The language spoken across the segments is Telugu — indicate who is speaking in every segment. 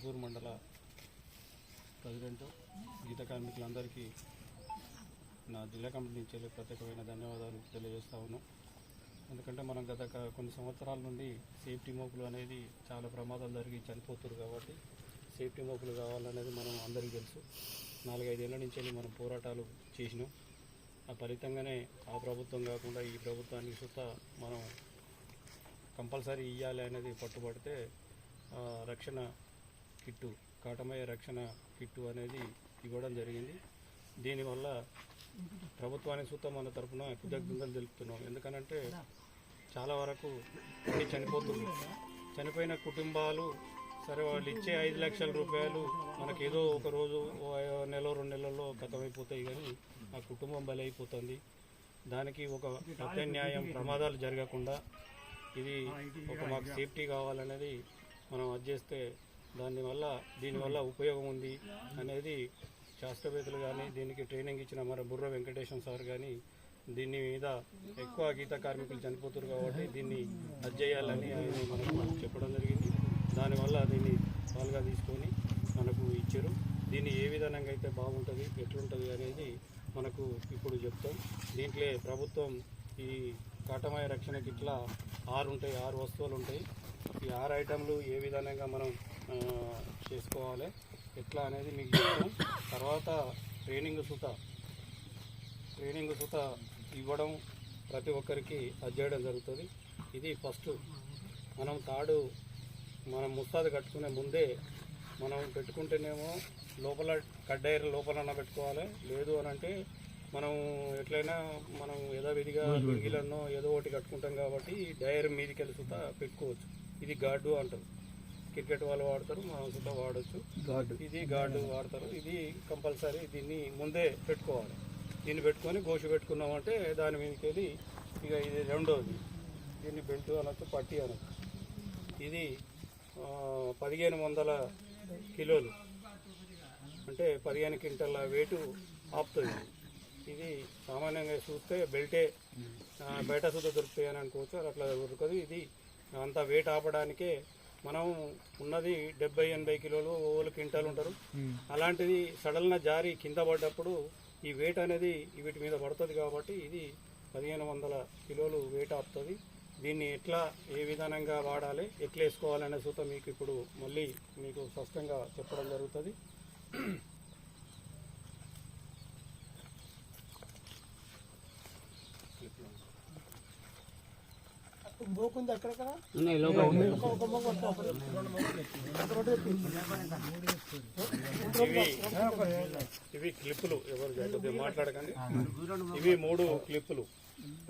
Speaker 1: గుంటూరు మండల ప్రెసిడెంట్ గీత కార్మికులందరికీ నా జిల్లా కమిటీ నుంచి ప్రత్యేకమైన ధన్యవాదాలు తెలియజేస్తా ఉన్నాం. ఎందుకంటే మనం గత కొన్ని సంవత్సరాల నుండి సేఫ్టీ మోపులు అనేది చాలా ప్రమాదాలు జరిగి చనిపోతున్నారు కాబట్టి సేఫ్టీ మోపులు కావాలనేది మనం అందరికీ తెలుసు. నాలుగైదేళ్ళ నుంచి వెళ్ళి మనం పోరాటాలు చేసినాం. ఆ ఫలితంగానే ఆ ప్రభుత్వం కాకుండా ఈ ప్రభుత్వానికి సుత మనం కంపల్సరీ ఇవ్వాలి అనేది పట్టుబడితే రక్షణ కిట్టు కాటమయ్య రక్షణ కిట్టు అనేది ఇవ్వడం జరిగింది. దీనివల్ల ప్రభుత్వానికి సుత మన తరఫున కృతజ్ఞతలు తెలుపుతున్నాం. ఎందుకనంటే చాలా వరకు చనిపోతుంది. చనిపోయిన కుటుంబాలు సరే వాళ్ళు ఇచ్చే ఐదు లక్షల రూపాయలు మనకి ఏదో ఒక రోజు ఓ నెల రెండు నెలల్లో గతమైపోతాయి కానీ ఆ కుటుంబం బలైపోతుంది. దానికి ఒక ప్రత్యామ్నాయం ప్రమాదాలు జరగకుండా ఇది ఒక మాకు సేఫ్టీ కావాలనేది మనం అది చేస్తే దానివల్ల దీనివల్ల ఉపయోగం ఉంది అనేది శాస్త్రవేత్తలు కానీ దీనికి ట్రైనింగ్ ఇచ్చిన మన బుర్ర వెంకటేశం సార్ కానీ దీని మీద ఎక్కువ గీత కార్మికులు చనిపోతారు కాబట్టి దీన్ని అది చేయాలని ఆయన మనకు చెప్పడం జరిగింది. దానివల్ల దీన్ని పాలుగా తీసుకొని మనకు ఇచ్చారు. దీన్ని ఏ విధంగా అయితే బాగుంటుంది ఎట్లుంటుంది అనేది మనకు ఇప్పుడు చెప్తాం. దీంట్లో ప్రభుత్వం ఈ కాటమాయ రక్షణకి ఇట్లా ఆరు ఉంటాయి ఆరు వస్తువులు ఉంటాయి. ఈ ఆరు ఐటెంలు ఏ విధంగా మనం చేసుకోవాలి ఎట్లా అనేది మీకు చెప్తాం తర్వాత ట్రైనింగ్ సుత. ట్రైనింగ్ సుత ఇవ్వడం ప్రతి ఒక్కరికి అది చేయడం జరుగుతుంది. ఇది ఫస్ట్. మనం తాడు మనం ముస్తాదు కట్టుకునే ముందే మనం పెట్టుకుంటేనేమో లోపల కడ్డైర్ లోపలన్నా పెట్టుకోవాలి. లేదు అని అంటే మనం ఎట్లయినా మనం యథావిధిగా గింగిలన్నో ఏదో ఒకటి కట్టుకుంటాం కాబట్టి డైర్ మీదికి వెళ్ళి సుతా పెట్టుకోవచ్చు. ఇది గార్డు అంటారు. క్రికెట్ వాళ్ళు వాడతారు మనం సుతా వాడచ్చు. గార్డు. ఇది గార్డు వాడతారు. ఇది కంపల్సరీ దీన్ని ముందే పెట్టుకోవాలి. దీన్ని పెట్టుకొని గోషు పెట్టుకున్నామంటే దాని మీదకి వెళ్ళి ఇక ఇది రెండోది. దీన్ని బెల్ట్ అనొచ్చు పట్టి అనొచ్చు. ఇది పదిహేను వందల కిలోలు. అంటే పదిహేను క్వింటల్ల వెయిట్ ఆపుతుంది. ఇది సామాన్యంగా చూస్తే బెల్టే బయట సుద్ధ దొరుకుతాయి అని అనుకోవచ్చు అట్లా దొరకదు ఇది అంత వెయిట్ ఆపడానికే మనం ఉన్నది డెబ్బై ఎనభై కిలోలు ఓళ్ళు క్వింటాలు ఉంటారు. అలాంటిది సడల్న జారి కింద పడ్డప్పుడు ఈ వెయిట్ అనేది వీటి మీద పడుతుంది కాబట్టి ఇది పదిహేను వందల కిలోలు వెయిట్ ఆపుతుంది. దీన్ని ఎట్లా ఏ విధానంగా వాడాలి ఎట్లా వేసుకోవాలనే సూత మీకు ఇప్పుడు మళ్ళీ మీకు స్పష్టంగా చెప్పడం జరుగుతుంది.
Speaker 2: మోకుంది అక్కడక్కడ
Speaker 1: ఇవి ఇవి క్లిప్పులు ఎవరు కొద్దిగా మాట్లాడకండి. ఇవి మూడు క్లిప్పులు.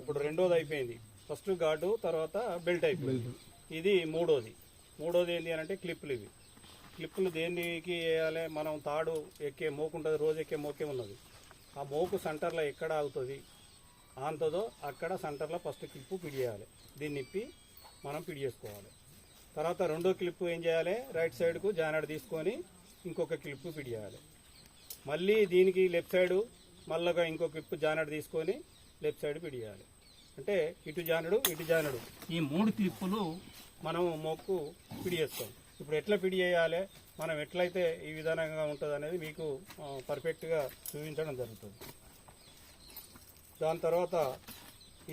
Speaker 1: ఇప్పుడు రెండోది అయిపోయింది. ఫస్ట్ గార్డు తర్వాత బెల్ట్ అయిపోయింది. ఇది మూడోది. మూడోది ఏంటి అని అంటే క్లిప్పులు ఇవి. క్లిప్పులు దేనికి వేయాలి? మనం తాడు ఎక్కే మోకు ఉంటుంది రోజు ఎక్కే మోకే ఉన్నది. ఆ మోకు సెంటర్లో ఎక్కడ ఆగుతుంది? ఆంతదో అక్కడ సెంటర్లో ఫస్ట్ క్లిప్పు పిడి చేయాలి. దీన్ని ఇప్పి మనం పిడి చేసుకోవాలి. తర్వాత రెండో క్లిప్ ఏం చేయాలి? రైట్ సైడ్కు జానడ్ తీసుకొని ఇంకొక క్లిప్ పిడియాలి మళ్ళీ దీనికి లెఫ్ట్ సైడ్ మళ్ళీ ఇంకో క్లిప్ జానడ్ తీసుకొని లెఫ్ట్ సైడ్ పిడియాలి అంటే ఇటు జానడు ఇటు జానడు. ఈ మూడు క్లిప్పులు మనం మొక్కు పిడి చేస్తాం. ఇప్పుడు ఎట్లా పిడి చేయాలి? మనం ఎట్లయితే ఈ విధానంగా ఉంటుంది అనేది మీకు పర్ఫెక్ట్గా చూపించడం జరుగుతుంది. దాని తర్వాత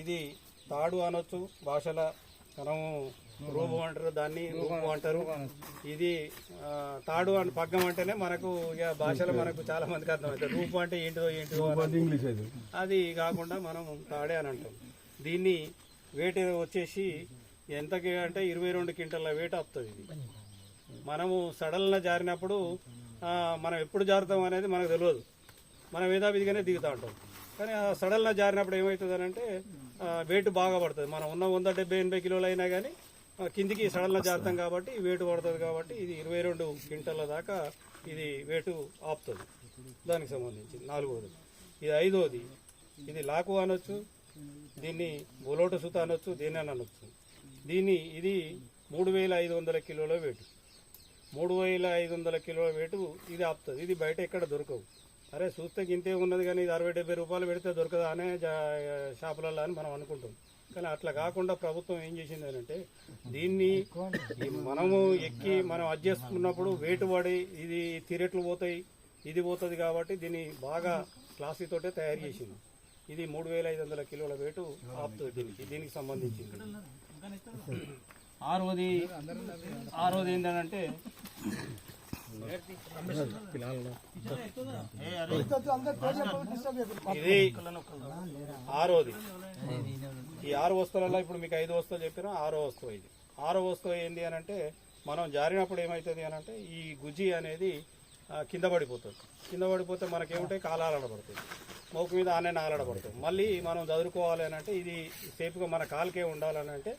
Speaker 1: ఇది తాడు అనొచ్చు భాషల మనము రూపు అంటారు దాన్ని రూపు అంటారు. ఇది తాడు అని పగ్గం అంటేనే మనకు ఇక భాషలో మనకు చాలా మందికి అర్థమవుతుంది. రూపు అంటే ఏంటిదో ఏంటిదో
Speaker 2: అది
Speaker 1: కాకుండా మనం తాడే అని అంటాం. దీన్ని వెయిట్ వచ్చేసి ఎంతకి అంటే ఇరవై రెండు క్వింటల్ల వెయిట్ వస్తుంది ఇది. మనము సడల్న జారినప్పుడు మనం ఎప్పుడు జారుతాం అనేది మనకు తెలియదు. మనం యథావిధిగానే దిగుతూ ఉంటాం. కానీ సడల్న జారినప్పుడు ఏమవుతుంది అంటే వెయిట్ బాగా పడుతుంది. మనం ఉన్న వంద డెబ్బై ఎనభై కిలోలు అయినా కానీ కిందికి సడల్న జారుతాం కాబట్టి వెయిట్ పడుతుంది కాబట్టి ఇది ఇరవై రెండు క్వింటల్ల దాకా ఇది వెయిట్ ఆపుతుంది. దానికి సంబంధించి నాలుగోది. ఇది ఐదోది. ఇది లాకు అనొచ్చు దీన్ని బొలోట సుత అనొచ్చు దీన్ని అని అనొచ్చు. దీన్ని ఇది మూడు వేల ఐదు వందల కిలోల వెయిట్ మూడు వేల ఐదు వందల కిలోల వెయిట్ ఇది ఆపుతుంది. ఇది బయట ఎక్కడ దొరకవు. అరే చూస్తే గింతే ఉన్నది కానీ ఇది అరవై డెబ్బై రూపాయలు పెడితే దొరకదా అనే షాపులలో అని మనం అనుకుంటాం. కానీ అట్లా కాకుండా ప్రభుత్వం ఏం చేసింది అంటే దీన్ని మనము ఎక్కి మనం అడ్జస్ట్ వేటు పడి ఇది తిరెట్లు పోతాయి ఇది పోతుంది కాబట్టి దీన్ని బాగా క్లాసీతోటే తయారు చేసింది. ఇది మూడు వేల ఐదు వందల కిలోల వేటు ఆపుతుంది దీనికి దీనికి సంబంధించింది ఆరోది ఆరోది ఏంటంటే ఇది ఆరోది. ఈ ఆరు వస్తువులలో ఇప్పుడు మీకు ఐదు వస్తువులు చెప్పినా ఆరో వస్తువు ఇది. ఆరో వస్తువు ఏంది అని అంటే మనం జారినప్పుడు ఏమవుతుంది అని అంటే ఈ గుజ్జి అనేది కింద పడిపోతుంది. కింద పడిపోతే మనకేముంటాయి కాలాలడబడుతుంది మోపు మీద ఆనే నాలడబడుతుంది మళ్ళీ మనం చదువుకోవాలి అని అంటే ఇది సేపుగా మన కాలుకే ఉండాలని అంటే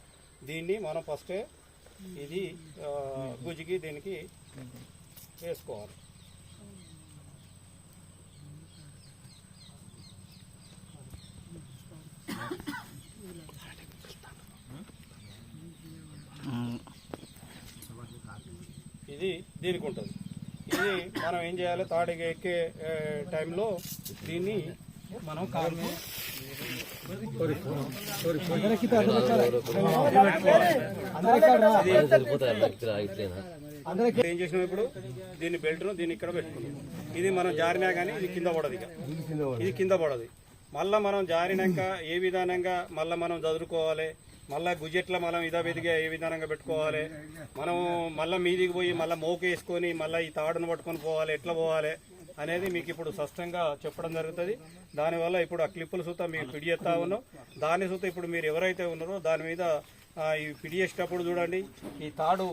Speaker 1: దీన్ని మనం ఫస్టే ఇది గుజ్జికి దీనికి వేసుకోవాలి ఇది దీనికి ఉంటుంది. ఇది మనం ఏం చేయాలి? తాడికి ఎక్కే టైంలో దీన్ని మనం కాలు మీద ఇప్పుడు ఏం చేసినాం ఇప్పుడు? దీన్ని బెల్ట్ను దీన్ని ఇక్కడ పెట్టుకున్నాం. ఇది మనం జారినా కానీ ఇది కింద పడదు ఇక. ఇది కింద పడదు. మళ్ళా మనం జారినాక ఏ విధానంగా మళ్ళా మనం చదువుకోవాలి మళ్ళా గుజెట్ల మనం ఇదా వెదిగా ఏ విధానంగా పెట్టుకోవాలి? మనం మళ్ళా మీదికి పోయి మళ్ళీ మోక వేసుకొని మళ్ళీ ఈ తాడును పట్టుకొని పోవాలి ఎట్లా పోవాలి అనేది మీకు ఇప్పుడు స్పష్టంగా చెప్పడం జరుగుతుంది. దానివల్ల ఇప్పుడు ఆ క్లిప్పులు సుతా మీరు పిడి చేస్తా ఉన్నాం. దాని సుతా ఇప్పుడు మీరు ఎవరైతే ఉన్నారో దాని మీద ఈ పిడి చేసేటప్పుడు చూడండి ఈ తాడు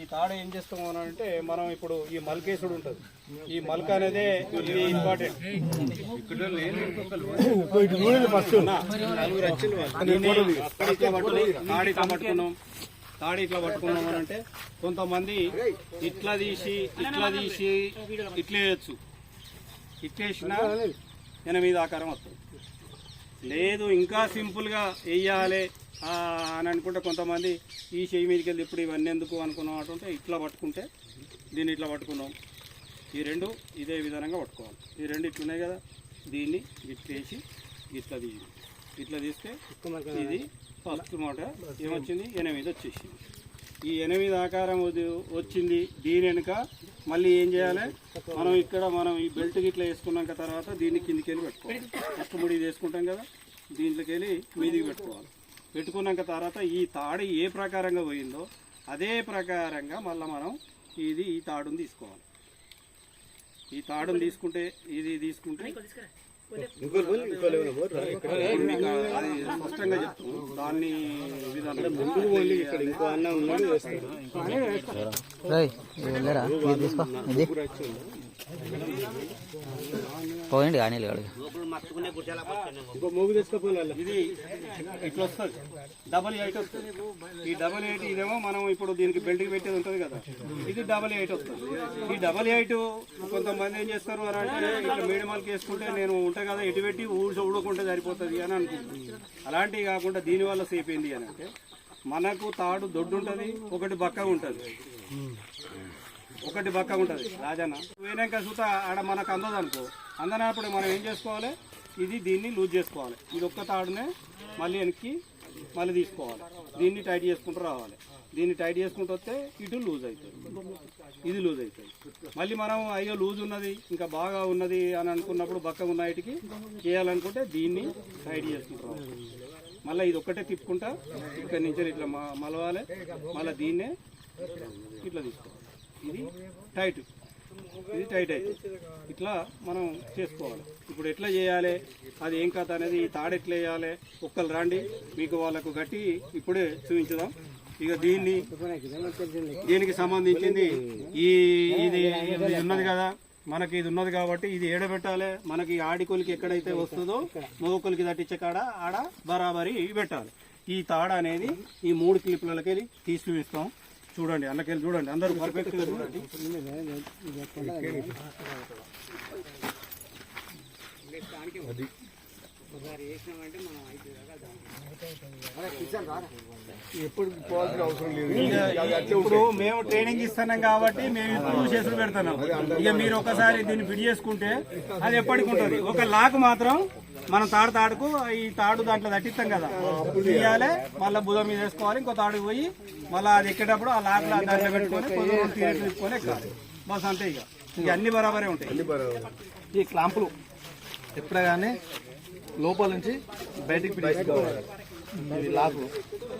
Speaker 1: ఈ తాడు ఏం చేస్తాము అని అంటే మనం ఇప్పుడు ఈ మల్కేసుడు ఉంటుంది. ఈ మల్క అనేది ఇది ఇంపార్టెంట్ తాడి ఇట్లా పట్టుకున్నాం. తాడి ఇట్లా పట్టుకున్నాం అని అంటే కొంతమంది ఇట్లా తీసి ఇట్లా తీసి ఇట్లా వేయచ్చు ఇట్లేసిన ఎనిమిది ఆకారం వస్తుంది. లేదు ఇంకా సింపుల్గా వేయాలి. అని అనుకుంటే కొంతమంది ఈ చెయ్యి మీదకి వెళ్ళి ఇప్పుడు ఇవన్నీ ఎందుకు అనుకున్నాం అంటే ఇట్లా పట్టుకుంటే దీన్ని ఇట్లా పట్టుకున్నాం ఈ రెండు ఇదే విధానంగా పట్టుకోవాలి. ఈ రెండు ఇట్లున్నాయి కదా దీన్ని ఇట్లేసి ఇట్లా తీయాలి ఇట్లా తీస్తే ఇది ఫస్ట్ మాట ఏమొచ్చింది? ఎనిమిది వచ్చేసింది. ఈ ఎనిమిది ఆకారం వచ్చింది దీని వెనుక మళ్ళీ ఏం చేయాలి? మనం ఇక్కడ మనం ఈ బెల్ట్ ఇట్లా వేసుకున్నాక తర్వాత దీన్ని కిందికి వెళ్ళి పెట్టుకోవాలి. ఫస్ట్ ముడి వేసుకుంటాం కదా దీంట్లోకి వెళ్ళి మీదికి పెట్టుకోవాలి. పెట్టుకున్నాక తర్వాత ఈ తాడు ఏ ప్రకారంగా పోయిందో అదే ప్రకారంగా మళ్ళీ మనం ఇది ఈ తాడుని తీసుకోవాలి. ఈ తాడుని తీసుకుంటే ఇది తీసుకుంటే స్పష్టంగా చెప్తాను. దాన్ని విధానం
Speaker 3: పోయండి కానీ లేడు
Speaker 1: ఇంకో మూగు ఇది ఇట్లా వస్తుంది. డబల్ ఎయిట్ వస్తుంది. ఈ డబల్ ఎయిట్ ఇదేమో మనం ఇప్పుడు దీనికి బెల్ట్కి పెట్టేది ఉంటుంది కదా. ఇది డబల్ ఎయిట్ వస్తుంది. ఈ డబల్ ఎయిట్ కొంతమంది ఏం చేస్తారు అని అంటే ఇట్లా మీడియమాలకి వేసుకుంటే నేను ఉంటా కదా ఎటు పెట్టి ఊడ్చి ఊడకుంటే సరిపోతుంది అని అనుకుంటున్నాను అలాంటివి కాకుండా దీనివల్ల సేఫ్ ఏంది అని అంటే మనకు తాడు దొడ్డు ఉంటుంది ఒకటి బక్క ఉంటుంది. ఒకటి బక్క ఉంటుంది రాజన్న. పోయినాక చూత ఆడ మనకు అందదు అనుకో అందనప్పుడు మనం ఏం చేసుకోవాలి? ఇది దీన్ని లూజ్ చేసుకోవాలి. ఇది ఒక్క తాడునే మళ్ళీ వెనక్కి మళ్ళీ తీసుకోవాలి. దీన్ని టైట్ చేసుకుంటూ రావాలి. దీన్ని టైట్ చేసుకుంటూ వస్తే ఇటు లూజ్ అవుతుంది ఇది లూజ్ అవుతుంది మళ్ళీ మనం అయ్యో లూజ్ ఉన్నది ఇంకా బాగా ఉన్నది అని అనుకున్నప్పుడు బక్క ఉన్న ఇటుకి చేయాలనుకుంటే దీన్ని టైట్ చేసుకుంటూ రావాలి. మళ్ళీ ఇది ఒక్కటే తిప్పుకుంటా ఇక్కడి నుంచి ఇట్లా మలవాలి. మళ్ళీ దీన్నే ఇట్లా తీసుకోవాలి. ఇది టైట్. ఇది టైట్ అవుతుంది ఇట్లా మనం చేసుకోవాలి. ఇప్పుడు ఎట్లా చేయాలి? అది ఏం కథ అనేది? ఈ తాడు ఎట్లా వేయాలి? ఒక్కరు రాండి. మీకు వాళ్ళకు గట్టి ఇప్పుడే చూపించుదాం. ఇక దీన్ని దీనికి సంబంధించింది ఈ ఇది ఉన్నది కదా. మనకి ఇది ఉన్నది కాబట్టి ఇది ఏడబెట్టాలి. మనకి ఆడికొలికి ఎక్కడైతే వస్తుందో మగకొలికి తట్టించే కాడ ఆడ బరాబరి పెట్టాలి. ఈ తాడ అనేది ఈ మూడు క్లిప్లకి వెళ్ళి తీసి చూపిస్తాం. చూడండి అందుకెళ్ళి చూడండి అందరూ పర్ఫెక్ట్గా చూడండి.
Speaker 2: ఎప్పుడు పోవాల్సిన అవసరం లేదు
Speaker 1: ఇప్పుడు మేము ట్రైనింగ్ ఇస్తున్నాం కాబట్టి మేము ఇప్పుడు చేసులు పెడుతున్నాం. ఇక మీరు ఒకసారి దీన్ని ఫిట్ చేసుకుంటే అది ఎప్పటికి ఉంటుంది. ఒక లాక్ మాత్రం మనం తాడు తాడుకు ఈ తాడు దాంట్లో తట్టిస్తాం కదా. తీయాలి మళ్ళీ బుధం మీద వేసుకోవాలి ఇంకో తాడుకు పోయి మళ్ళీ అది ఎక్కేటప్పుడు ఆ లాక్ దాంట్లో పెట్టుకొని కొంచెం తీరేట్లు తీసుకొని ఎక్కాలి. బస్ అంతే ఇక. ఇక అన్ని బరాబరే ఉంటాయి.
Speaker 2: ఈ క్లాంపులు ఎప్పుడే కానీ లోపల నుంచి బయటికి ఇది లాకు.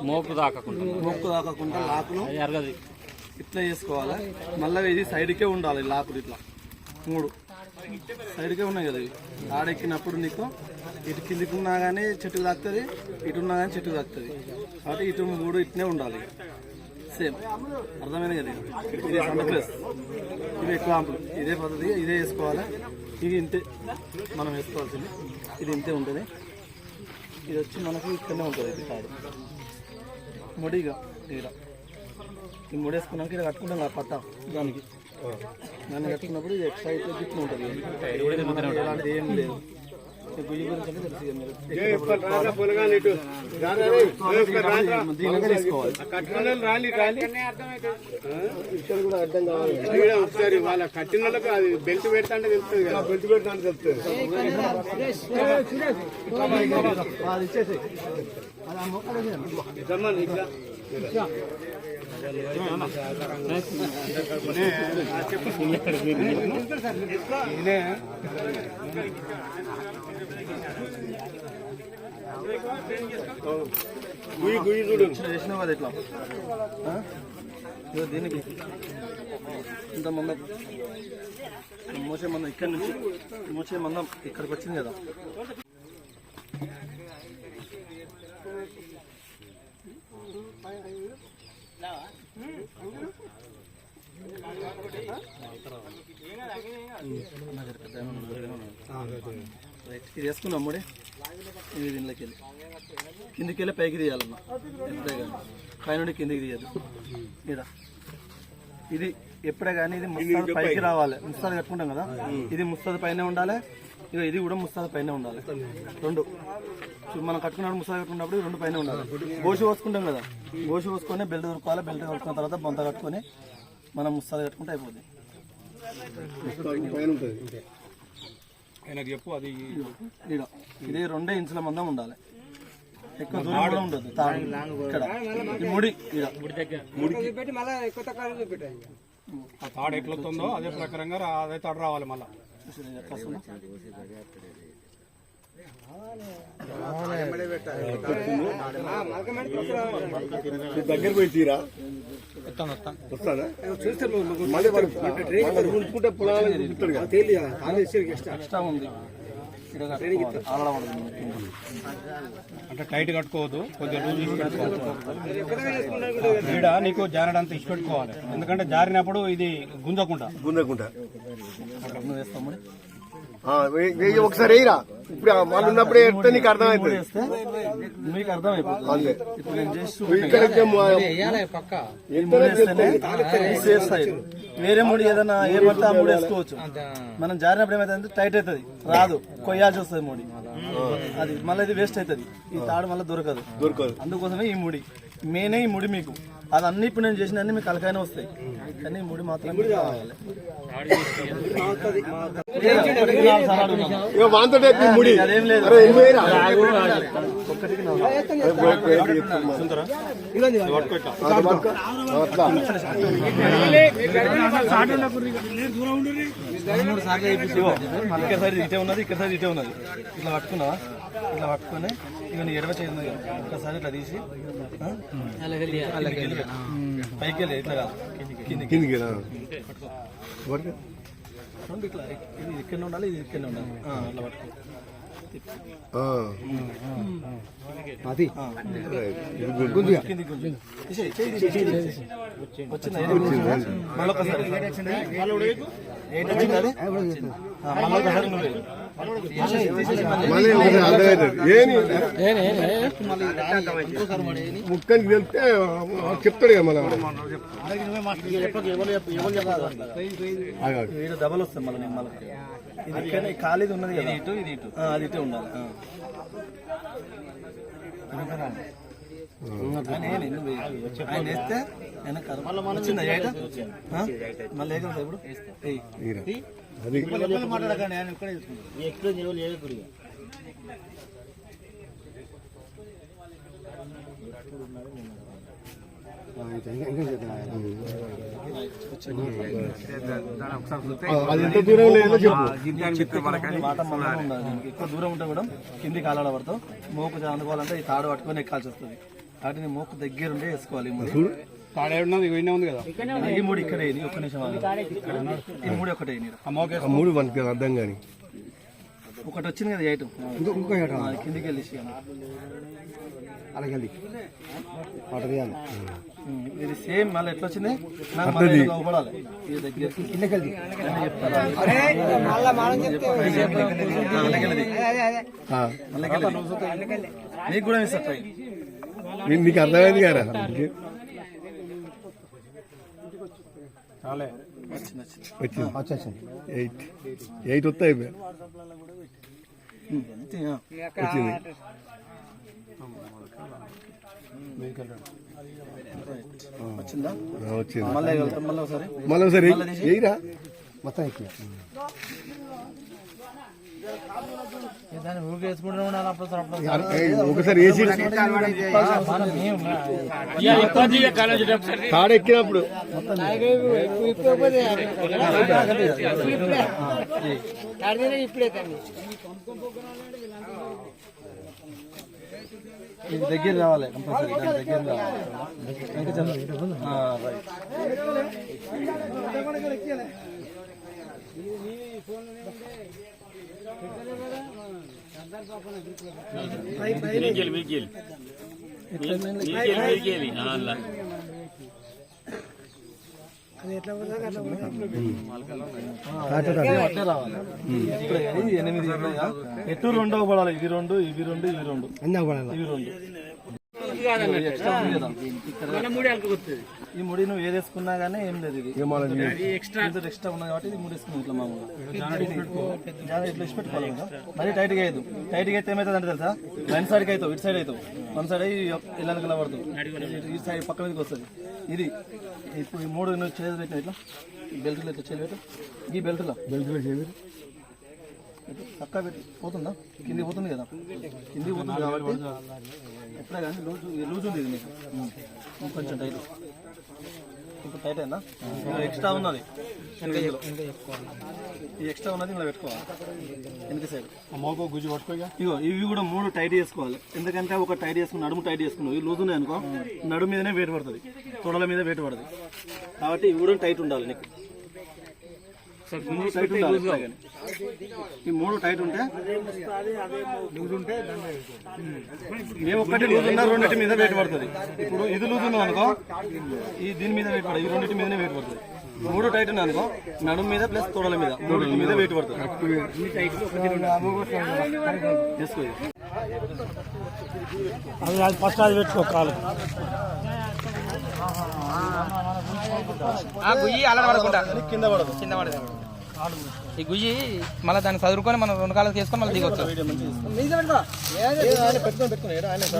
Speaker 3: మోపు దాకకుండా
Speaker 2: మొక్కు తాకకుండా లాకులు
Speaker 3: ఎరగది.
Speaker 2: ఇట్లా చేసుకోవాలి. మళ్ళీ ఇది సైడ్కే ఉండాలి లాకులు ఇట్లా. మూడు. సైడ్కే ఉన్నాయి కదా ఇవి. ఆడెక్కినప్పుడు నీకు ఇటు కిందికి ఉన్నా కానీ చెట్టుకు తాకుతుంది ఇటు ఉన్నా కానీ చెట్టుకు తాకుతుంది. కాబట్టి ఇటు మూడు ఇట్నే ఉండాలి. సేమ్. అర్థమైంది కదా ఇది? ఇది ఇవి ఎక్కువ ఆంపులు ఇదే పద్ధతి ఇదే వేసుకోవాలి ఇది ఇంతే. మనం వేసుకోవాల్సింది. ఇది ఇంతే ఉంటుంది. ఇది వచ్చి మనకు ఇక్కడనే ఉంటుంది ఇది కాదు. ముడిగా ఇలా ఈ ముడి వేసుకున్నాక ఇక్కడ కట్టుకుంటాం కదా పట్ట దానికి. దాన్ని కట్టుకున్నప్పుడు ఇది ఎక్స్ట్రా అయితే గిట్లు ఉంటుంది. ఏం లేదు.
Speaker 4: ఒకసారి వాళ్ళ కట్టిన వాళ్ళకి అది బెల్ట్ పెడతా అంటే తెలుస్తుంది కదా బెల్ట్ పెడతా అంటే తెలుస్తుంది
Speaker 2: ఇచ్చేసి
Speaker 4: గుయ్యి గుయ్యి చూడు
Speaker 2: ఇట్లా చేసినావు కదా ఇట్లా దీనికి ఇంత మందం మోసే మందం ఇక్కడి నుంచి మోసే మందం ఇక్కడికి వచ్చింది కదా రైట్. ఇది వేసుకున్నాం ముడి. ఇది దీనిలోకి వెళ్ళి. కిందికి వెళ్ళి పైకి ఎప్పుడే కానీ. పైనుండి కిందికి తీయదు ఇదా. ఇది ఎప్పుడే కానీ ఇది ముస్తాదు పైకి రావాలి. ముస్తాదు కట్టుకుంటాం కదా? ఇది ముస్తాదు పైన ఉండాలి. ఇక ఇది కూడా ముస్తాదు పైన ఉండాలి. రెండు. మనం కట్టుకున్నప్పుడు ముస్తాదు కట్టుకున్నప్పుడు రెండు పైన ఉండాలి. గోషి పోసుకుంటాం కదా. గోషి పోసుకొని బెల్ట్ దొరుకుకోవాలి బెల్ట్ కట్టుకున్న తర్వాత బొంత కట్టుకొని మనం ముస్తాదు కట్టుకుంటే అయిపోతుంది
Speaker 4: పైన ఉంటుంది
Speaker 1: ఆయనకు చెప్పు అది
Speaker 2: ఇది రెండే ఇంచుల మందం ఉండాలి. ఎక్కువ దూరం కూడా ఉండదు. తాడు. ఇక్కడ. ముడి
Speaker 1: ఆ తాడు ఎట్లొస్తుందో అదే ప్రకారంగా అదే తాడు రావాలి మళ్ళీ.
Speaker 4: దగ్గర పోయి తీరా వస్తాడా మళ్ళీ వాడు ఉంచుకుంటే పొలాలు
Speaker 2: ఎక్స్ట్రా ఉంది.
Speaker 1: అంటే టైట్ కట్టుకోవద్దు కొద్దిగా లూజ్ చేసి పెట్టుకోవాలి ఈడ నీకు జారడంతా ఇచ్చి పెట్టుకోవాలి. ఎందుకంటే జారినప్పుడు ఇది గుంజకుండా.
Speaker 4: గుందకుంటా వెయ్యి- ఒకసారి వేయరా. ఇప్పుడు ఆ వాళ్ళు ఉన్నప్పుడే ఎడితే నీకు అర్థమవుతుంది
Speaker 2: మీకు అర్థమైపోతుంది. ఇప్పుడు నేను చేసి వేరే ముడి ఏదైనా ఏ పడితే ఆ ముడి వేసుకోవచ్చు. మనం జారినప్పుడు ఏమైతుంది టైట్ అవుతుంది. రాదు. కొయ్యాల్సి వస్తుంది ముడి. అది మళ్ళీ ఇది వేస్ట్ అవుతుంది. ఈ తాడు మళ్ళీ దొరకదు.
Speaker 4: దొరకదు.
Speaker 2: అందుకోసమే ఈ ముడి. మేనే ఈ ముడి మీకు. అది అన్ని ఇప్పుడు నేను చేసిన అన్ని మీకు కలకాయనే వస్తాయి. కానీ ముడి మాత్రం కావాలి. అదేం లేదు. ఇక్కడ సైడ్ ఇటే ఉన్నది ఇక్కడ సైడ్ ఇటే ఉన్నది. ఇట్లా పట్టుకున్నావా? ఇట్లా పట్టుకొని ఇక నీ ఎడమ చేయండి ఒక్కసారి ఇట్లా తీసి. పైకి వెళ్ళి ఇట్లా కాదు కిందికి. రెండు ఇట్లా ఇది ఉండాలి ఇది ఇక్కడ ఉండాలి ఆ, అట్లా పట్టుకో. వచ్చిందా
Speaker 4: ముక్కనికి వెళ్తే చెప్తాడు కదా మళ్ళీ
Speaker 2: డబల్ వస్తుంది మళ్ళీ మళ్ళీ ఇది ఇక్కడ ఈ ఖాళీది ఉన్నది కదా. ఇటు ఇది ఇటు. అది ఇటు ఉండాలి. ఆయన
Speaker 4: అది ఎంత దూరం లేదో.
Speaker 2: ఎక్కువ దూరం ఉంటే కూడా కింది కాలాడ పడతావు మోపు అందుకోవాలంటే ఈ తాడు పట్టుకొని ఎక్కాల్సి వస్తుంది. మోపు దగ్గర ఉండే వేసుకోవాలి ఈ ముడి.
Speaker 1: తాడే ఉన్నది ఇవన్నీ ఉంది కదా?
Speaker 2: ఈ మూడు ఇక్కడ ఒక్క నిమిషం. ఈ మూడు ఒకటే
Speaker 4: మూడు మనకి అర్థం కానీ.
Speaker 2: ఒకటి వచ్చింది కదా ఐటమ్
Speaker 4: ఇంకో
Speaker 2: కిందికి వెళ్ళి
Speaker 4: అలాగే తీయాలి.
Speaker 2: ఇది సేమ్ మళ్ళీ ఎట్లా వచ్చింది? నాకు మళ్ళీ ఇది ఇది దగ్గర నీకు కూడా
Speaker 4: నీకు అర్థమైంది కదా?
Speaker 2: వచ్చింది
Speaker 4: ఎయిట్. వస్తాయి. వచ్చింది.
Speaker 2: వచ్చిందా. మళ్ళీ ఒకసారి.
Speaker 4: ఎయిరా? మొత్తం ఒకసారి వేసి తాడు ఎక్కినప్పుడు
Speaker 2: ఇది దగ్గర రావాలి కంపల్సరీ దగ్గర రావాలి. ఆ, రైట్. అట్లే రావాలి ఇప్పుడు ఇది ఎనిమిది ఉన్నాయా? ఎటు రెండో పడాలి ఇది రెండు ఇవి రెండు ఇవి రెండు ఇవి రెండు ఈ ముడి నువ్వు ఏది వేసుకున్నా గానీ ఏం లేదు ఇది. ఎక్స్ట్రా ఎక్స్ట్రా ఉన్నది కాబట్టి ఇది ముడి వేసుకున్నాం ఇట్లా మామూలుగా. ఇట్లా ఇచ్చి పెట్టుకోవాలి మరీ టైట్గా అయ్యదు టైట్గా అయితే ఏమవుతుంది అంటే తెలుసా? వన్ సైడ్కి అవుతావు ఇటు సైడ్ అవుతావు. వన్ సైడ్ అయ్యి ఇళ్ళకి ఇలా పడుతుంది ఈ సైడ్ పక్క మీదకి వస్తుంది. ఇది. ఇప్పుడు ఈ మూడు నువ్వు చేతి పెట్టిన ఇట్లా ఈ బెల్ట్లో ఇట్లా చేతి పెట్టు? ఈ బెల్ట్లో పక్క పెట్టి. పోతుందా? కింది పోతుంది కదా. కింది పోతుంది కాబట్టి ఎప్పుడే కానీ లూజ్ లూజ్ ఉంది. కొంచెం టైట్ ఇప్పుడు టైట్ అయిందా? ఎక్స్ట్రా ఉన్నది. ఈ ఎక్స్ట్రా ఉన్నది ఇలా పెట్టుకోవాలి. వెనక సైడ్
Speaker 1: అమ్మోకు గుజ్జు పట్టుకోగా
Speaker 2: ఇగో ఇవి కూడా మూడు టైట్ చేసుకోవాలి. ఎందుకంటే ఒక టైట్ చేసుకుని నడుము టైట్ చేసుకున్నావు. ఇవి లూజ్ ఉన్నాయి అనుకో నడుము మీదనే వెయిట్ పడుతుంది. తొడల మీద వెయిట్ పడుతుంది. కాబట్టి ఇవి కూడా టైట్ ఉండాలి నీకు మూడు టైట్ ఉండాలి ఎప్పుడే కానీ. ఈ మూడు టైట్ ఉంటే ఏ ఒక్కటి లూజ్ ఉన్నా రెండింటి మీద వెయిట్ పడుతుంది. ఇప్పుడు ఇది లూజ్ ఉన్నా అనుకో ఈ దీని మీద వెయిట్ పడుతుంది ఈ రెండింటి మీదనే వెయిట్ పడుతుంది. మూడు టైట్ ఉన్నా అనుకో నడుము మీద ప్లస్ తొడల మీద మూడింటి మీద వెయిట్ పడుతుంది. ఇది.
Speaker 1: ఫస్ట్ అది పెట్టుకో కాలు.
Speaker 5: ఆ గుయ్యి అలా పడకుండా.
Speaker 2: కింద పడదు.
Speaker 5: కింద పడదు. ఈ గుయ్యి మళ్ళీ దాన్ని చదువుకొని మనం రెండు కాలం చేసుకొని మళ్ళీ దిగొచ్చు.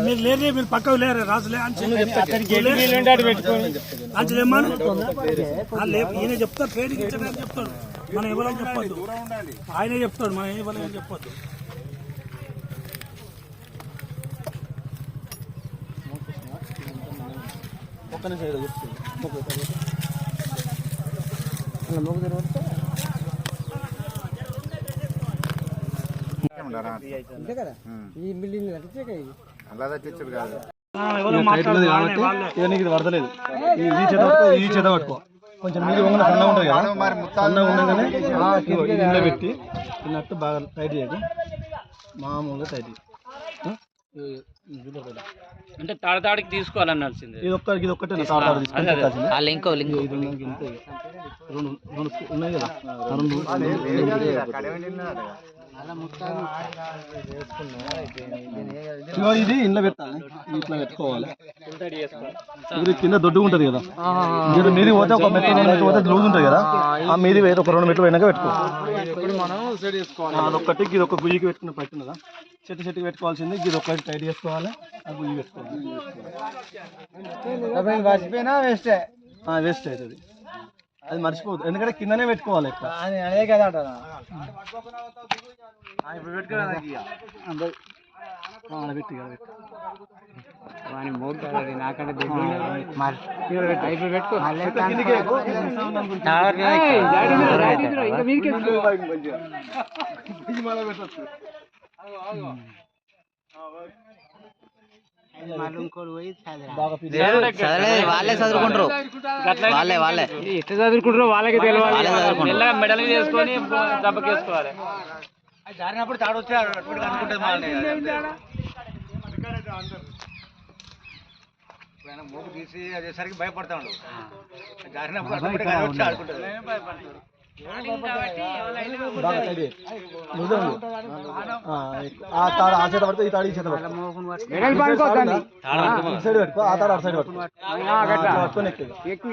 Speaker 6: మీరు లేరే మీరు పక్కకు లేరు రాసులే ఈయన ఇచ్చాడని చెప్తాడు. మనం ఎవరైనా చెప్పొద్దు. ఆయనే చెప్తాడు మనం ఎవరైనా చెప్పొద్దు.
Speaker 2: ఒక్క నిమిషం కూర్చో. ఇది ఈ ఈ చేత పట్టుకో ఈ చేత పట్టుకో. కొంచెం మీరు వంగన సన్నగా ఉంటుంది కదా? సన్నగా ఉండగానే ఇందులో పెట్టి బాగా టైట్ చేయకు. మామూలుగా టైట్ చేయి. ఇది- ఇది.
Speaker 7: అంటే తాడతాడికి తీసుకోవాలన్నాల్సిందే
Speaker 2: ఇది ఒక్క ఇది ఒక్కటే పెట్టాల్సిందే.
Speaker 3: ఆ లింక్ లింక్
Speaker 2: ఇది ఇంతే ఇక. రెండు రెండు ఉన్నాయి కదా? రెండు ఇది ఇంట్లో పెట్టాలి. ఇట్లా పెట్టుకోవాలి. ఇప్పుడు కింద దొడ్డు ఉంటది కదా? మీరు మీది పోతే ఒక మెట్టు పోతే లూజ్ ఉంటుంది కదా? ఆ మీది వేరే ఒక రెండు మెట్లు పోయినాక పెట్టుకో. ఇప్పుడు మనం సెట్ చేసుకోవాలి. అదొక్కటి ఇది ఒక గుయ్యికి పెట్టుకున్న పట్టినదా చెట్టు చెట్టుకి పెట్టుకోవాల్సింది ఇది ఒక్కటి టైట్ చేసుకోవాలి. ఆ గుయ్యి పెట్టుకోవాలి మర్చిపోయినా వేస్టే వేస్ట్ అవుతుంది అది మర్చిపోదు ఎందుకంటే కిందనే పెట్టుకోవాలి ఎక్కువ అదే కదా ఇప్పుడు పెట్టుకోవాలి పెట్టి ఇక పెట్టు.
Speaker 7: నాకంటే
Speaker 2: కిందికి ఎక్కు. ఇది మళ్ళా పెట్టొచ్చు. బాగా పిచ్చి.
Speaker 3: చదవలేదు వాళ్ళే చదువుకుంటారు. వాళ్ళే వాళ్ళే.
Speaker 7: ఎట్లా చదువుకుంటారో వాళ్ళకి తెలియాలి
Speaker 3: వాళ్ళే చదువుకుంటారు.
Speaker 7: మెల్లగా మెడలు చేసుకొని దెబ్బకేసుకోవాలి.
Speaker 2: జారినప్పుడు తాడు వచ్చి అటువంటి అనుకుంటుంది మళ్ళీ. ఆయన మూకు తీసి అదేసరికి భయపడతాడు జారినప్పుడు కానీ ఆ, ఆ తాడు ఆ చేత పడితే ఈ తాడు ఈ చేత పడుతుంది. ఇటు సైడ్ పెట్టుకో ఆ తాడు అటు సైడ్ పట్టుకో పట్టుకొని ఎక్కువ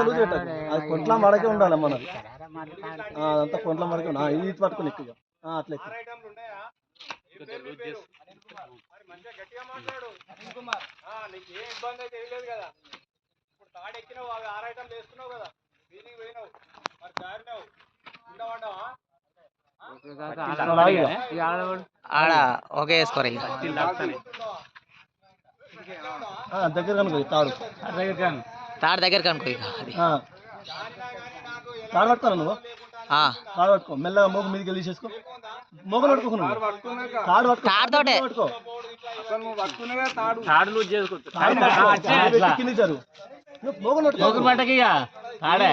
Speaker 2: లూజ్ అది కొంట్ల మడకే ఉండాలి మనది ఆ, అదంతా కొంట్ల మడకే ఉండాలి. ఆ, ఇది పట్టుకొని ఎక్కువ అట్లా ఎక్కువ
Speaker 1: మంచిగా గట్టిగా మాట్లాడు కుమార్ నీకు ఏ ఇబ్బంది అయితే లేదు కదా. ఇప్పుడు తాడు ఎక్కినావు అవి కదా. దీనికి పోయినావు. కింద
Speaker 3: ఆడ ఇక
Speaker 2: ఆ, దగ్గర కనుక తాడు.
Speaker 3: తాడు దగ్గర కనుకో ఇక అది.
Speaker 2: ఆ. తాడు పట్టుకోను నువ్వు?
Speaker 3: ఆ,
Speaker 2: తాడు పట్టుకో. మెల్లగా మోగు మీదకి వెళ్ళి చేసుకో మోగలు పట్టుకో నువ్వు. తాడు పట్టుకో. పట్టుకో.
Speaker 7: తాడు. లూజ్ చేసుకోవచ్చు
Speaker 2: తాడు పట్టుకో. నువ్వు. పట్టకి.
Speaker 7: తాడే.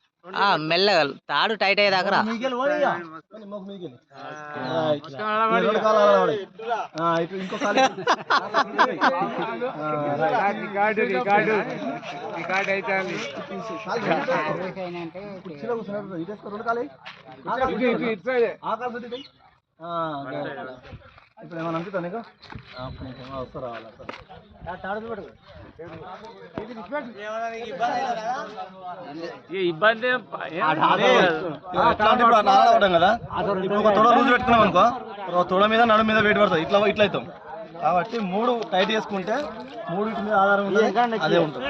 Speaker 2: మెల్లగా
Speaker 3: తాడు టైట్ అయ్యేదాకా రా.
Speaker 2: మీకెళ్ళి ఇప్పుడు ఏమైనా అనిపిస్తా నీకు? ఆ, ఒక్క నిమిషం. ఆ, వస్తా రావాలి వస్తా.
Speaker 7: ఇబ్బంది
Speaker 2: కదా? ఇప్పుడు ఒక తొడ లూజ్ పెట్టుకున్నాం అనుకో తొడ మీద నడు మీద వెయిట్ పడుతుంది ఇట్లా ఇట్లా అవుతాం. కాబట్టి మూడు టైట్ చేసుకుంటే మూడు ఇటు మీద ఆధారం ఉంటుంది అదే ఉంటుంది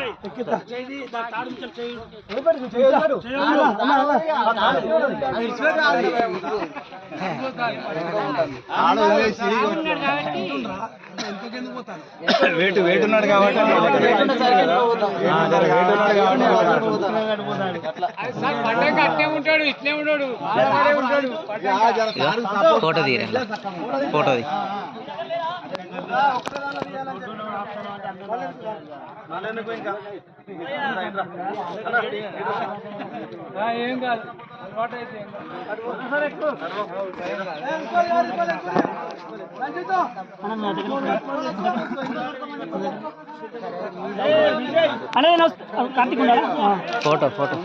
Speaker 2: వెయిట్ వెయిట్ ఉన్నాడు కాబట్టి వెయిట్ ఉన్నాడు
Speaker 7: ఉంటాడు ఇట్లే ఉంటాడు
Speaker 3: ఇగో, ఫోటో తీరా ఫోటో తీ
Speaker 7: ఏం కాదు. అలవాటు అయితే
Speaker 6: అనే
Speaker 3: ఫోటో ఫోటో.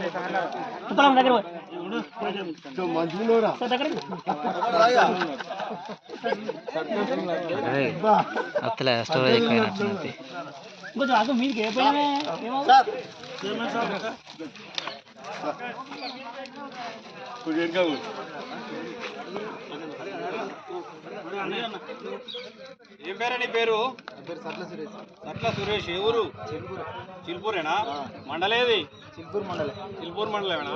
Speaker 6: ఉత్తరం దగ్గర
Speaker 3: అత్తలే స్టోరేజ్ ఎక్కువ
Speaker 6: కొంచెం అటు మీకు ఏ పైన ఏమో.
Speaker 1: ఏం పేరు నీ పేరు? సట్ల సురేష్. ఏ ఊరు? చిల్పూరేనా మండలేది? చిల్పూర్ మండలం. చిల్పూర్ మండలమేనా?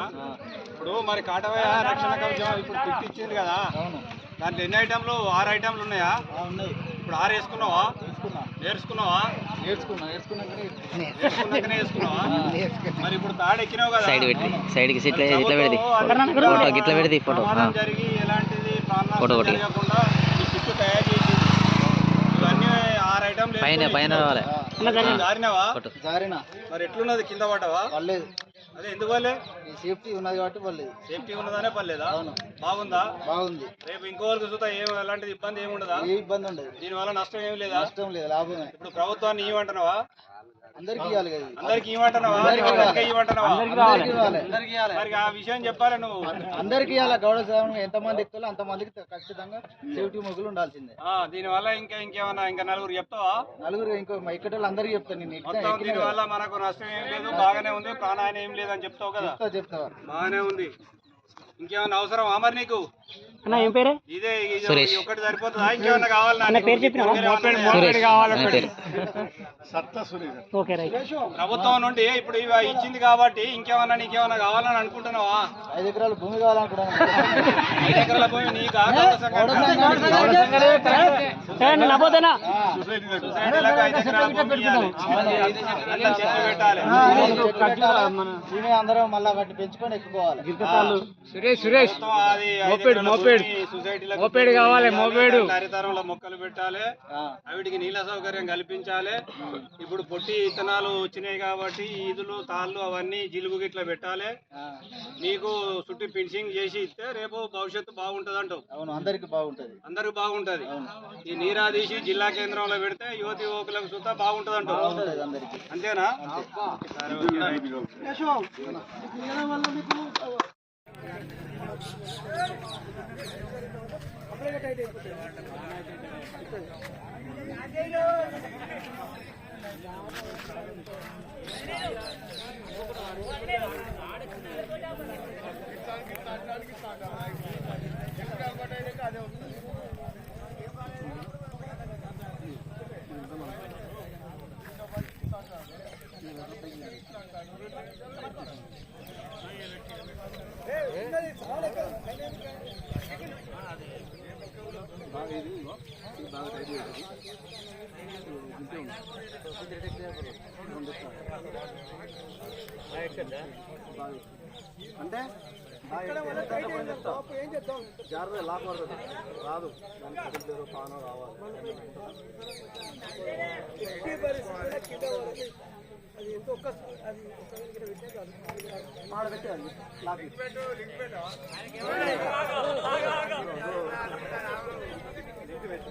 Speaker 1: ఇప్పుడు మరి కాటవయ రక్షణ కవచం ఇప్పుడు కిట్ ఇచ్చింది కదా దాంట్లో ఎన్ని ఐటమ్లు ఆరు ఐటమ్లు ఉన్నాయా? ఇప్పుడు ఆరు వేసుకున్నావా? నేర్చుకున్నావా? నేర్చుకున్నాకనే వేసుకున్నావా? మరి ఇప్పుడు తాడు ఎక్కినావు కదా.
Speaker 3: సైడ్ పెట్టి. సైడ్కి ఇట్లా ఇట్లా పెడితే. ఫోటో గిట్ల పెడితే ఫోటో
Speaker 1: జరిగి ఎలాంటిది ప్రాణనష్టం
Speaker 3: ఫోటో ఒకటి.
Speaker 1: జరగకుండా ఈ కిట్ తయారు చేసి
Speaker 3: పైన పైన రావాలి.
Speaker 1: జారినావా?
Speaker 3: ఫోటో
Speaker 2: జారిన.
Speaker 1: మరి ఎట్లున్నది? కింద పడ్డావా?
Speaker 2: పర్లేదు.
Speaker 1: అదే ఎందుకు వాళ్ళే
Speaker 2: సేఫ్టీ ఉన్నది కాబట్టి పర్లేదు
Speaker 1: సేఫ్టీ ఉన్నదనే పర్లేదా
Speaker 2: అవును.
Speaker 1: బాగుందా?
Speaker 2: బాగుంది.
Speaker 1: రేపు ఇంకోరికి చూస్తా ఏం ఎలాంటి ఇబ్బంది ఏమి ఉండదా
Speaker 2: ఏ ఇబ్బంది ఉండదు.
Speaker 1: దీని వల్ల నష్టం ఏమి లేదా?
Speaker 2: నష్టం లేదు లాభమే.
Speaker 1: ఇప్పుడు ప్రభుత్వాన్ని ఇవ్వమంటున్నావా
Speaker 2: అందరికి
Speaker 1: మరి ఆ విషయం చెప్పాలి నువ్వు?
Speaker 2: అందరికి ఇవ్వాలి. గౌడ సేవనం ఎంత మంది ఎక్కువ అంత మందికి ఖచ్చితంగా సేఫ్టీ మొగ్గులు ఉండాల్సిందే.
Speaker 1: ఆ, దీని వల్ల ఇంకా ఇంకేమన్నా ఇంకా నలుగురు చెప్తావా?
Speaker 2: నలుగురు ఇంకో ఇక్కడ అందరికి చెప్తాను నేను
Speaker 1: మొత్తం దీని వల్ల మనకు నష్టం ఏం లేదు బాగానే ఉంది ప్రాణాయన ఏం లేదని చెప్తావు కదా?
Speaker 2: చెప్తా చెప్తా.
Speaker 1: బాగానే ఉంది. ఇంకేమన్నా అవసరమా మరి నీకు?
Speaker 7: అన్న ఏం పేరే?
Speaker 3: సురేష్.
Speaker 7: పేరు ఓకే రైట్.
Speaker 1: ప్రభుత్వం నుండి ఇప్పుడు ఇవి ఇచ్చింది కాబట్టి ఇంకేమన్నా నీకేమన్నా కావాలని అనుకుంటున్నావా?
Speaker 2: ఐదు ఎకరాలు భూమి కావాలనుకుంటున్నాను.
Speaker 1: ఐదు ఎకరాల భూమి నీకా?
Speaker 2: అందరం మళ్ళా వాటిని పెంచుకొని ఎక్కుకోవాలి
Speaker 7: సురేష్ సురేష్.
Speaker 1: సొసైటీలకు
Speaker 7: మోపేడు కావాలి, మోపేడు.
Speaker 1: హరితరంలో మొక్కలు పెట్టాలి. అవిటికి నీళ్ళ సౌకర్యం కల్పించాలి. ఇప్పుడు పొట్టి ఇత్తనాలు వచ్చినాయి కాబట్టి ఈదులు తాళ్ళు అవన్నీ జిలుగు గిట్ల పెట్టాలి. నీకు చుట్టూ ఫినిషింగ్ చేసి ఇస్తే రేపు భవిష్యత్తు బాగుంటది అంటావు
Speaker 2: అవును అందరికి బాగుంటది.
Speaker 1: అందరికి బాగుంటది. ఈ నీరా తీసి జిల్లా కేంద్రంలో పెడితే యువతి యువకులకు సుతా బాగుంటది అంటావు అంతేనా? సరే ఓకే రైట్.
Speaker 2: అంటే? జాగ్రత్త లాక్ పడుతుంది రాదు. పానో రావాలి. మాడ పెట్టేయాలి. లాక్ ఆ, అదే ఆ తాడు పెట్టుకో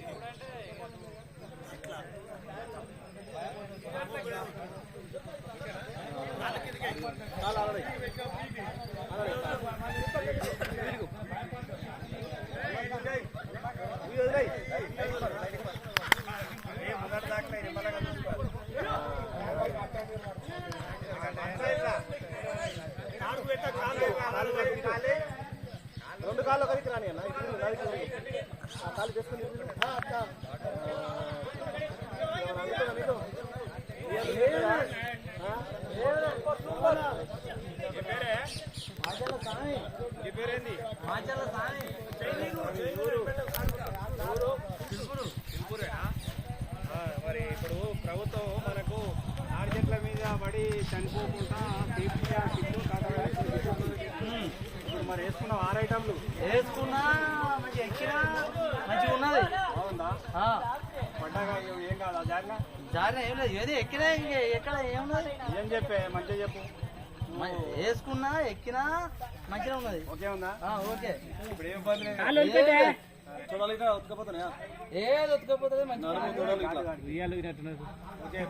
Speaker 2: ఉన్నా ఎక్కినా మంచిగా ఉన్నది. జారిన ఏం లేదు ఏదో ఎక్కినా ఇంక ఎక్కడ ఏమున్నది
Speaker 1: ఏం చెప్పే మంచిగా చెప్పు
Speaker 2: వేసుకున్నా ఎక్కినా మంచిగా ఉన్నది.
Speaker 1: ఓకే ఉందా
Speaker 2: ఓకే
Speaker 1: ఇప్పుడు ఏం
Speaker 8: పర్లేదు
Speaker 2: ఏది ఉతకపోతుంది
Speaker 8: మంచిగా
Speaker 1: ఓకే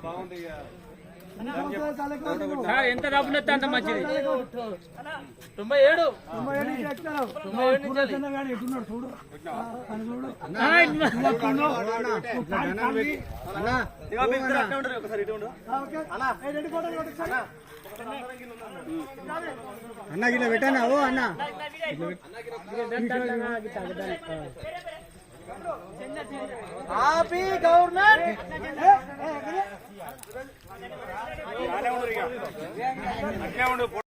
Speaker 7: ఎంత డబ్బులు వస్తే అంత మంచిది
Speaker 2: తొంభై ఏడు
Speaker 9: అన్న గిట్ల పెట్టానా ఓ అన్న
Speaker 8: ఆపి గవర్నర్
Speaker 1: అట్లే ఉండు